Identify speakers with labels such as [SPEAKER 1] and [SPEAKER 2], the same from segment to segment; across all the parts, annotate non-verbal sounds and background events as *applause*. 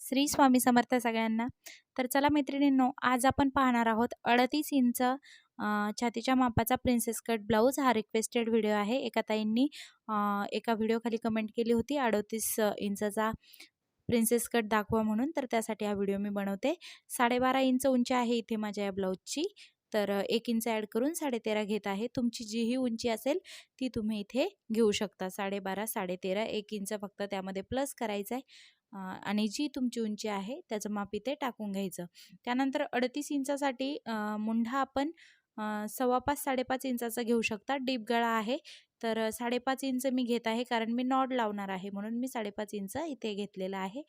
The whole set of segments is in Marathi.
[SPEAKER 1] श्री स्वामी समर्थ सगळ्यांना. तर चला मैत्रिणींनो आज आपण पाहणार आहोत अडतीस इंच छातीच्या मापाचा प्रिन्सेस कट ब्लाऊज हा रिक्वेस्टेड व्हिडिओ आहे. एका ताईंनी एका व्हिडिओखाली कमेंट केली होती अडतीस इंचाचा प्रिन्सेस कट दाखवा म्हणून. तर त्यासाठी हा व्हिडिओ मी बनवते. साडेबारा इंच उंची आहे इथे माझ्या या ब्लाऊजची तर एक इंच ॲड करून साडेतेरा घेत आहे. तुमची जीही उंची असेल ती तुम्ही इथे घेऊ शकता. साडेबारा साडेतेरा एक इंच फक्त त्यामध्ये प्लस करायचं आहे आणि जी तुमची उंची आहे त्याचं माप इथे टाकून घ्यायचं. त्यानंतर अडतीस इंचासाठी मुंढा आपण सव्वा पाच साडेपाच इंचाचा घेऊ शकता. डीप गळा आहे तर साडेपाच इंच मी घेत आहे कारण मी नॉड लावणार आहे म्हणून मी साडेपाच इंच इथे घेतलेला आहे.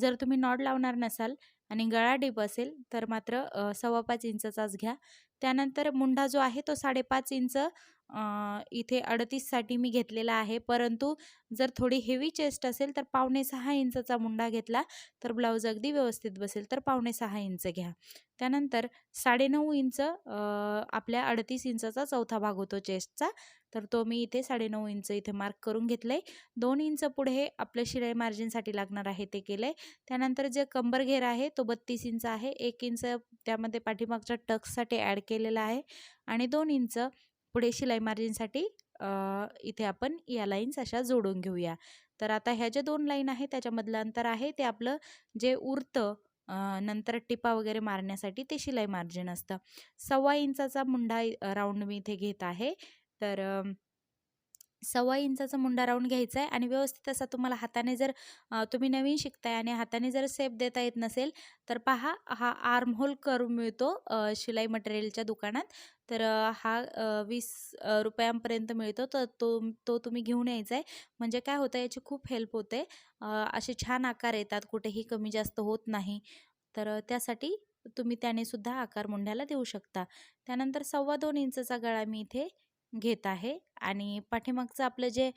[SPEAKER 1] जर तुम्ही नॉड लावणार नसाल आणि गळा डीप असेल तर मात्र सव्वा पाच इंचाचाच घ्या. त्यानंतर मुंढा जो आहे तो साडेपाच इंच इथे अडतीससाठी मी घेतलेला आहे. परंतु जर थोडी हेवी चेस्ट असेल तर पावणे सहा इंचाचा मुंडा घेतला तर ब्लाऊज अगदी व्यवस्थित बसेल तर पावणे सहा इंच घ्या. त्यानंतर साडेनऊ इंच आपल्या अडतीस इंचाचा चौथा भाग होतो चेस्टचा तर तो मी इथे साडेनऊ इंच इथे मार्क करून घेतलं आहे दोन इंच पुढे आपलं शिलाई मार्जिनसाठी लागणार आहे ते केलं आहे त्यानंतर जे कंबर घेर आहे तो बत्तीस इंच आहे. एक इंच त्यामध्ये पाठीमागच्या टक्ससाठी ॲड केलेला आहे. आणि दोन इंच पुढे शिलाई मार्जिनसाठी इथे आपण या लाईन्स अशा जोडून घेऊया. तर आता ह्या ज्या दोन लाईन आहे त्याच्यामधलं अंतर आहे ते आपलं जे उरतं नंतर टिपा वगैरे मारण्यासाठी ते शिलाई मार्जिन असतं. सव्वा इंचाचा मुंडा राऊंड मी इथे घेत आहे. तर सव्वा इंचाचा मुंडा राऊंड घ्यायचा आहे आणि व्यवस्थित असा तुम्हाला हाताने जर तुम्ही नवीन शिकताय आणि हाताने जर सेप देता येत नसेल तर पहा हा आर्म होल करून मिळतो शिलाई मटेरियलच्या दुकानात. तर हा वीस रुपयांपर्यंत मिळतो. तर तो तो तुम्ही घेऊन यायचा आहे. म्हणजे काय होतं याची खूप हेल्प होते. असे छान आकार येतात कुठेही कमी जास्त होत नाही. तर त्यासाठी तुम्ही त्याने सुद्धा आकार मुंड्याला देऊ शकता. त्यानंतर सव्वा दोन इंचचा गळा मी इथे घेत आहे आणि पाठीमागचं आपलं जे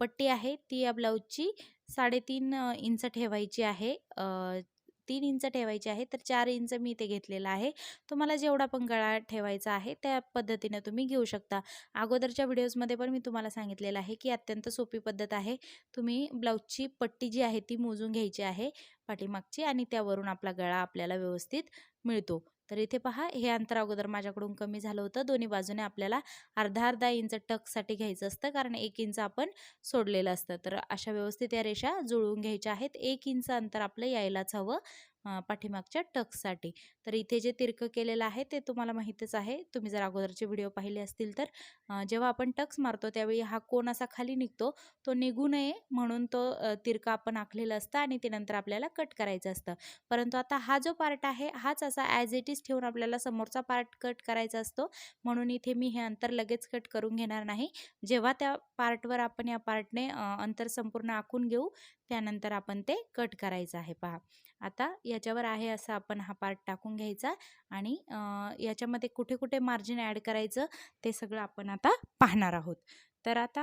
[SPEAKER 1] पट्टी आहे ती या ब्लाऊजची साडेतीन इंच ठेवायची आहे. तीन इंच ठेवायची आहे तर चार इंच मी इथे घेतलेला आहे. तुम्हाला जेवढा पण गळा ठेवायचा आहे त्या पद्धतीने तुम्ही घेऊ शकता. अगोदरच्या व्हिडिओजमध्ये पण मी तुम्हाला सांगितलेलं आहे की अत्यंत सोपी पद्धत आहे. तुम्ही ब्लाऊजची पट्टी जी आहे ती मोजून घ्यायची आहे पाठीमागची आणि त्यावरून आपला गळा आपल्याला व्यवस्थित मिळतो. तर इथे पहा हे अंतर अगोदर माझ्याकडून कमी झालं होतं. दोन्ही बाजूने आपल्याला अर्धा अर्धा इंच टकसाठी घ्यायचं असतं कारण एक इंच आपण सोडलेलं असतं. तर अशा व्यवस्थित या रेषा जुळवून घ्यायच्या आहेत. एक इंच अंतर आपलं यायलाच हवं. पाठीमागच्या टक्ससाठी तर इथे जे तिरकं केलेलं आहे ते तुम्हाला माहीतच आहे. तुम्ही जर अगोदरचे व्हिडिओ पाहिले असतील तर जेव्हा आपण टक्स मारतो त्यावेळी हा कोण असा खाली निघतो. तो निघू नये म्हणून तो तिरका आपण आखलेला असतं आणि ते नंतर आपल्याला कट करायचं असतं. परंतु आता हा जो पार्ट आहे हाच असा ॲज इट इज ठेवून आपल्याला समोरचा पार्ट कट करायचा असतो. म्हणून इथे मी हे अंतर लगेच कट करून घेणार नाही. जेव्हा त्या पार्टवर आपण या पार्टने अंतर संपूर्ण आखून घेऊ त्यानंतर आपण ते कट करायचं आहे. पहा आता याच्यावर आहे असं आपण हा पार्ट टाकून घ्यायचा आणि याच्यामध्ये कुठे कुठे मार्जिन ॲड करायचं ते सगळं आपण आता पाहणार आहोत. तर आता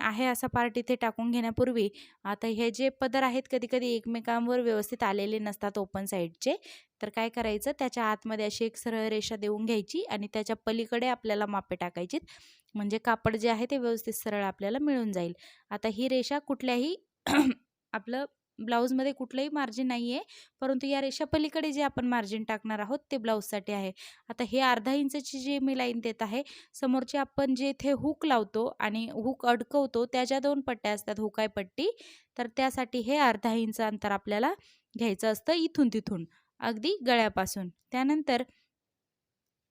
[SPEAKER 1] आहे असा पार्ट इथे टाकून घेण्यापूर्वी आता हे जे पदर आहेत कधी कधी एकमेकांवर व्यवस्थित आलेले नसतात ओपन साईडचे तर काय करायचं त्याच्या आतमध्ये अशी एक सरळ रेषा देऊन घ्यायची आणि त्याच्या पलीकडे आपल्याला मापे टाकायचीत. म्हणजे कापड जे आहे ते व्यवस्थित सरळ आपल्याला मिळून जाईल. आता ही रेषा कुठल्याही आपलं ब्लाऊजमध्ये कुठलंही मार्जिन नाही आहे. परंतु या रेषा पलीकडे जे आपण मार्जिन टाकणार आहोत ते ब्लाऊजसाठी आहे. आता हे अर्धा इंचची जी मी लाईन देत आहे समोरचे आपण जे इथे हुक लावतो आणि हुक अडकवतो त्याच्या दोन पट्ट्या असतात हुकाय पट्टी तर त्यासाठी हे अर्धा इंच अंतर आपल्याला घ्यायचं असतं इथून तिथून अगदी गळ्यापासून. त्यानंतर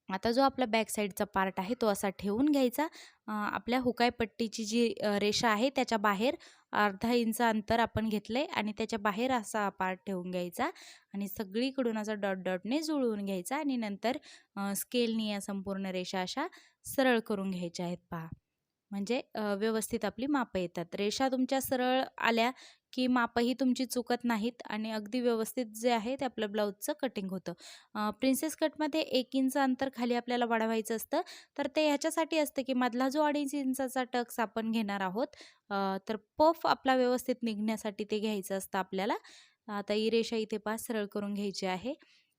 [SPEAKER 1] आता जो आपला बॅक साईडचा पार्ट आहे तो असा ठेवून घ्यायचा. आपल्या हुकाय पट्टीची जी रेषा आहे त्याच्या बाहेर अर्धा इंच अंतर आपण घेतलं आहे आणि त्याच्या बाहेर असा पार्ट ठेवून घ्यायचा आणि सगळीकडून असा डॉट डॉटने जुळवून घ्यायचा आणि नंतर स्केलनी या संपूर्ण रेषा अशा सरळ करून घ्यायच्या आहेत पहा. म्हणजे व्यवस्थित आपली मापं येतात. रेषा तुमच्या सरळ आल्या की मापही तुमची चुकत नाहीत आणि अगदी व्यवस्थित जे आहे ते आपलं ब्लाऊजचं कटिंग होतं. प्रिन्सेस कटमध्ये एक इंच अंतर खाली आपल्याला वाढवायचं असतं. तर ते ह्याच्यासाठी असतं की मधला जो अडीच इंचाचा टक्स आपण घेणार आहोत तर पफ आपला व्यवस्थित निघण्यासाठी ते घ्यायचं असतं आपल्याला. आता ही रेषा इथे पास सरळ करून घ्यायची आहे.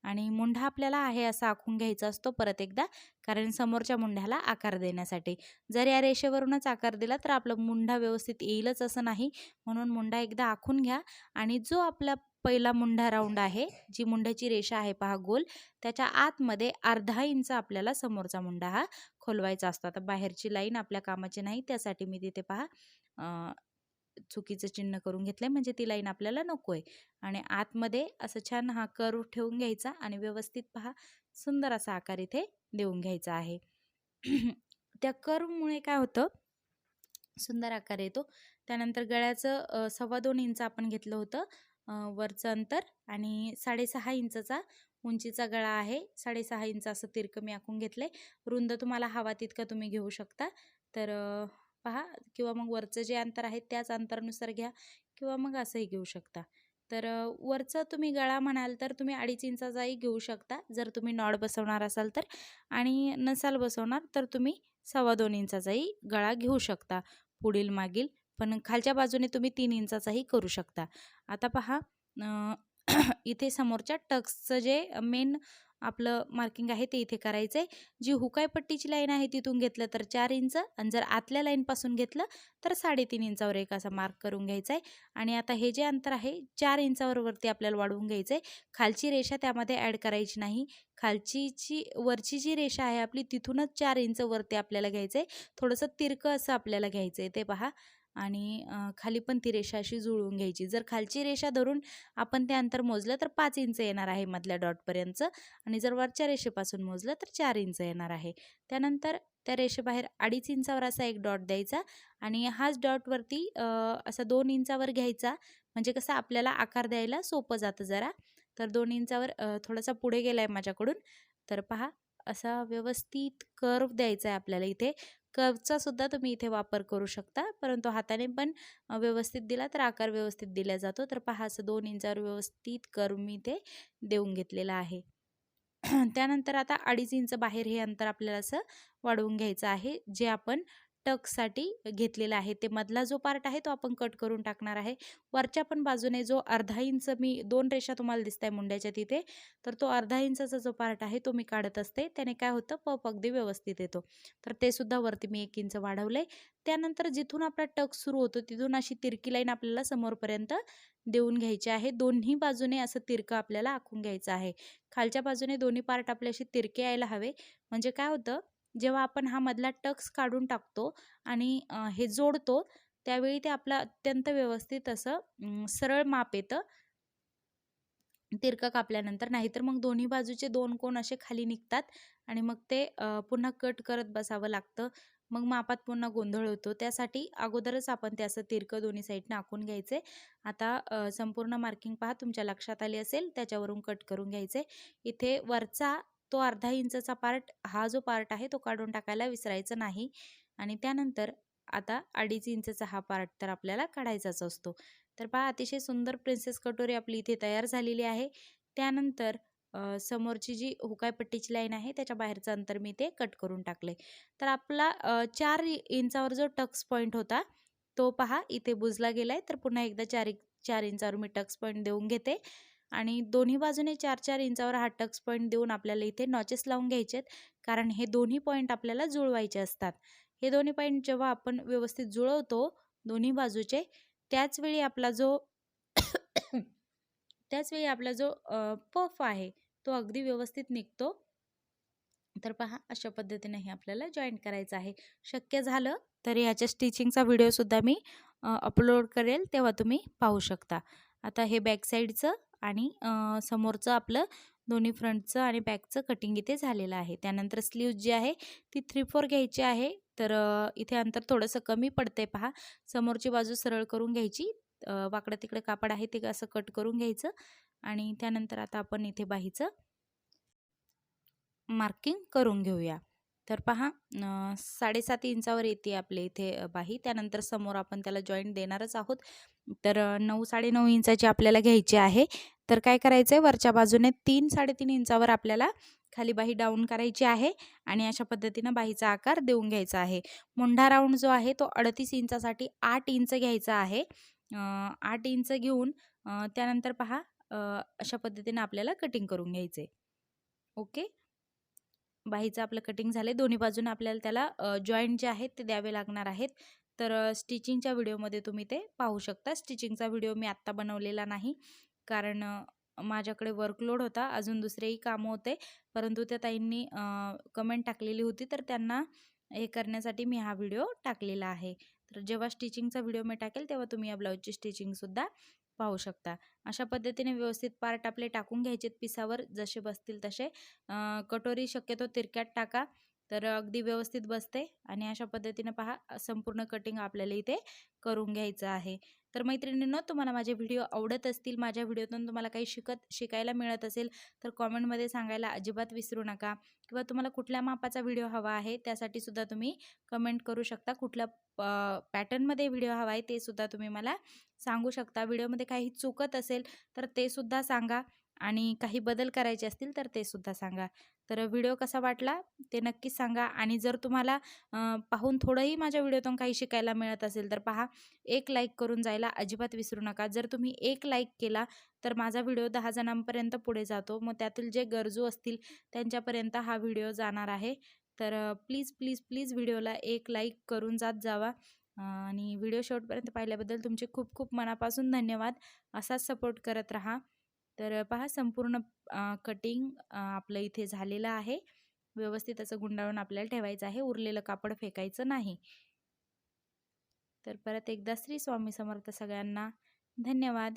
[SPEAKER 1] आणि मुंढा आपल्याला आहे असा आखून घ्यायचा असतो परत एकदा कारण समोरच्या मुंढ्याला आकार देण्यासाठी. जर या रेषेवरूनच आकार दिला तर आपला मुंढा व्यवस्थित येईलच असं नाही. म्हणून मुंढा एकदा आखून घ्या आणि जो आपला पहिला मुंढा राऊंड आहे जी मुंढ्याची रेषा आहे पहा गोल त्याच्या आतमध्ये अर्धा इंच आपल्याला समोरचा मुंडा हा खोलवायचा असतो. आता बाहेरची लाईन आपल्या कामाची नाही त्यासाठी मी तिथे पहा चुकीचं चिन्ह करून घेतलंय म्हणजे ती लाईन आपल्याला नको आहे आणि आतमध्ये असं छान हा कर्व ठेवून घ्यायचा आणि व्यवस्थित पहा सुंदर असा आकार इथे देऊन घ्यायचा आहे. *clears throat* त्या कर्वमुळे काय होतं? सुंदर आकार येतो. त्यानंतर गळ्याचं सव्वा दोन इंच आपण घेतलं होतं वरचं अंतर आणि साडेसहा इंचचा उंचीचा गळा आहे. साडेसहा इंच असं तिरकं मी आखून घेतलं आहे रुंद तुम्हाला हवा तितका तुम्ही घेऊ शकता. तर पहा किंवा मग वरचं जे अंतर आहे त्याच अंतरानुसार घ्या किंवा मग असंही घेऊ शकता. तर वरचं तुम्ही गळा म्हणाल तर तुम्ही अडीच इंचाचाही घेऊ शकता. जर तुम्ही नॉड बसवणार असाल तर आणि नसाल बसवणार तर तुम्ही सव्वा दोन इंचाचाही गळा घेऊ शकता. पुढील मागील पण खालच्या बाजूने तुम्ही तीन इंचाचाही करू शकता. आता पहा *clears throat* इथे समोरच्या टक्सचं जे मेन आपलं मार्किंग आहे ते इथे करायचं आहे जी हुकाय पट्टीची लाईन आहे तिथून घेतलं तर चार इंच आणि जर आतल्या लाईनपासून घेतलं तर साडेतीन इंचावर एक असा मार्क करून घ्यायचा आहे आणि आता हे जे अंतर आहे चार इंचावर वरती आपल्याला वाढवून घ्यायचं आहे खालची रेषा त्यामध्ये ॲड करायची नाही. खालचीची वरची जी रेषा आहे आपली तिथूनच चार इंच वरती आपल्याला घ्यायचं आहे थोडंसं तिरकं असं आपल्याला घ्यायचं आहे ते पहा. आणि खाली पण ती रेषा अशी जुळवून घ्यायची. जर खालची रेषा धरून आपण ते अंतर मोजलं तर पाच इंच येणार आहे मधल्या डॉटपर्यंत आणि जर वरच्या रेषेपासून मोजलं तर चार इंच येणार आहे. त्यानंतर त्या रेषेबाहेर अडीच इंचावर असा एक डॉट द्यायचा आणि हाच डॉटवरती असा दोन इंचावर घ्यायचा. म्हणजे कसं आपल्याला आकार द्यायला सोपं जातं जरा. तर दोन इंचावर थोडासा पुढे गेला आहे माझ्याकडून. तर पहा असा व्यवस्थित कर्व द्यायचा आहे आपल्याला इथे. कपचा सुद्धा तुम्ही इथे वापर करू शकता. परंतु हाताने पण व्यवस्थित दिला तर आकार व्यवस्थित दिला जातो. तर पहा असं दोन इंचावर व्यवस्थित कर मी इथे देऊन घेतलेलं आहे. *clears throat* त्यानंतर आता अडीच इंच बाहेर हे अंतर आपल्याला असं वाढवून घ्यायचं आहे. जे आपण टकसाठी घेतलेला आहे. ते मधला जो पार्ट आहे तो आपण कट करून टाकणार आहे. वरच्या पण बाजूने जो अर्धा इंच मी दोन रेषा तुम्हाला दिसत आहे मुंड्याच्या तिथे तर तो अर्धा इंचाचा जो पार्ट आहे तो मी काढत असते. त्याने काय होतं? पप अगदी व्यवस्थित येतो. तर ते सुद्धा वरती मी एक इंच वाढवलं त्यानंतर जिथून आपला टक सुरू होतो तिथून अशी तिरकी लाईन आपल्याला समोरपर्यंत देऊन घ्यायची आहे. दोन्ही बाजूने असं तिरकं आपल्याला आखून घ्यायचं आहे. खालच्या बाजूने दोन्ही पार्ट आपल्याशी तिरके यायला हवे. म्हणजे काय होतं? जेव्हा आपण हा मधला टक्स काढून टाकतो आणि हे जोडतो त्यावेळी ते आपलं अत्यंत व्यवस्थित असं सरळ माप येतं. तिरकं कापल्यानंतर नाहीतर मग दोन्ही बाजूचे दोन कोण असे खाली निघतात आणि मग ते पुन्हा कट करत बसावं लागतं. मग मापात पुन्हा गोंधळ होतो. त्यासाठी अगोदरच आपण ते असं तिरकं दोन्ही साईडनं आखून घ्यायचे. आता संपूर्ण मार्किंग पहा तुमच्या लक्षात आली असेल त्याच्यावरून कट करून घ्यायचे. इथे वरचा तो अर्धा इंचचा पार्ट हा जो पार्ट आहे तो काढून टाकायला विसरायचं नाही. आणि त्यानंतर आता अडीच इंचचा हा पार्ट तर आपल्याला काढायचाच असतो. तर पहा अतिशय सुंदर प्रिन्सेस कटोरी आपली इथे तयार झालेली आहे. त्यानंतर समोरची जी हुकायपट्टीची लाईन आहे त्याच्या बाहेरचं अंतर मी ते कट करून टाकले तर आपला चार इंचावर जो टक्स पॉईंट होता तो पहा इथे बुजला गेलाय. तर पुन्हा एकदा चार चार इंचावर मी टक्स पॉईंट देऊन घेते. आणि दोन्ही बाजूने चार चार इंचावर हा टक्स पॉईंट देऊन आपल्याला इथे नॉचेस लावून घ्यायचे आहेत कारण हे दोन्ही पॉईंट आपल्याला जुळवायचे असतात. हे दोन्ही पॉईंट जेव्हा आपण व्यवस्थित जुळवतो दोन्ही बाजूचे त्याचवेळी आपला जो *coughs* त्याचवेळी आपला जो पफ आहे तो अगदी व्यवस्थित निघतो. तर पहा अशा पद्धतीने हे आपल्याला जॉईंट करायचं आहे. शक्य झालं तर ह्याच्या स्टिचिंगचा व्हिडिओसुद्धा मी अपलोड करेल तेव्हा तुम्ही पाहू शकता. आता हे बॅक साईडचं आणि समोरचं आपलं दोन्ही फ्रंटचं आणि बॅकचं कटिंग इथे झालेलं आहे. त्यानंतर स्लीव्ज जी आहे ती थ्री फोर घ्यायची आहे. तर इथे अंतर थोडंसं कमी पडते पहा. समोरची बाजू सरळ करून घ्यायची. वाकडं तिकडे कापड आहे ते असं कट करून घ्यायचं. आणि त्यानंतर आता आपण इथे बाहीचं मार्किंग करून घेऊया. तर पहा साडेसात इंचावर येते आपले इथे बाही. त्यानंतर समोर आपण त्याला जॉईंट देणारच आहोत. तर नऊ साडेनऊ इंचाची आपल्याला घ्यायची आहे. तर काय करायचं आहे वरच्या बाजूने तीन साडेतीन इंचावर आपल्याला खाली बाही डाऊन करायची आहे आणि अशा पद्धतीनं बाहीचा आकार देऊन घ्यायचा आहे. मुंढा राऊंड जो आहे तो अडतीस इंचासाठी आठ इंच घ्यायचा आहे. आठ इंच घेऊन त्यानंतर पहा अशा पद्धतीनं आपल्याला कटिंग करून घ्यायचं. आहे ओके? बाहीचं आपलं कटिंग झालं आहे दोन्ही बाजूने आपल्याला त्याला जॉईंट जे आहेत ते द्यावे लागणार आहेत. तर स्टिचिंगच्या व्हिडिओमध्ये तुम्ही ते पाहू शकता. स्टिचिंगचा व्हिडिओ मी आत्ता बनवलेला नाही. कारण माझ्याकडे वर्कलोड होता अजून दुसरेही कामं होते. परंतु त्या ताईंनी कमेंट टाकलेली होती तर त्यांना हे करण्यासाठी मी हा व्हिडिओ टाकलेला आहे. तर जेव्हा स्टिचिंगचा व्हिडिओ मी टाकेल तेव्हा तुम्ही या ब्लाऊजची स्टिचिंगसुद्धा पाहू शकता. अशा पद्धतीने व्यवस्थित पार्ट आपले टाकून घ्यायचेत पिसावर जसे बसतील तसे. कटोरी शक्यतो तिरक्यात टाका तर अगदी व्यवस्थित बसते. आणि अशा पद्धतीने पहा संपूर्ण कटिंग आपल्याला इथे करून घ्यायचं आहे. तर मैत्रिणींनो तुम्हाला माझे व्हिडिओ आवडत असतील माझ्या व्हिडिओतून तुम्हाला काही शिकत शिकायला मिळत असेल तर कॉमेंटमध्ये सांगायला अजिबात विसरू नका. किंवा तुम्हाला कुठल्या मापाचा व्हिडिओ हवा आहे त्यासाठी सुद्धा तुम्ही कमेंट करू शकता. कुठल्या पॅटर्नमध्ये व्हिडिओ हवा आहे ते सुद्धा तुम्ही मला सांगू शकता. व्हिडिओमध्ये काही चुकत असेल तर ते सुद्धा सांगा. आणि काही बदल करायचे असतील तर ते सुद्धा सांगा. तर व्हिडिओ कसा वाटला ते नक्कीच सांगा आणि जर तुम्हाला पाहून थोडंही माझ्या व्हिडिओतून काही शिकायला मिळत असेल तर पहा एक लाईक करून जायला अजिबात विसरू नका. जर तुम्ही एक लाईक केला तर माझा व्हिडिओ दहा जणांपर्यंत पुढे जातो. मग त्यातील जे गरजू असतील त्यांच्यापर्यंत हा व्हिडिओ जाणार आहे. तर प्लीज प्लीज प्लीज व्हिडिओला एक लाईक करून जात जावा. आणि व्हिडिओ शेवटपर्यंत पाहिल्याबद्दल तुमचे खूप खूप मनापासून धन्यवाद. असाच सपोर्ट करत राहा. तर पहा संपूर्ण कटिंग आपलं इथे झालेलं आहे. व्यवस्थित असं गुंडाळून आपल्याला ठेवायचं आहे. उरलेलं कापड फेकायचं नाही. तर परत एकदा श्री स्वामी समर्थ सगळ्यांना धन्यवाद.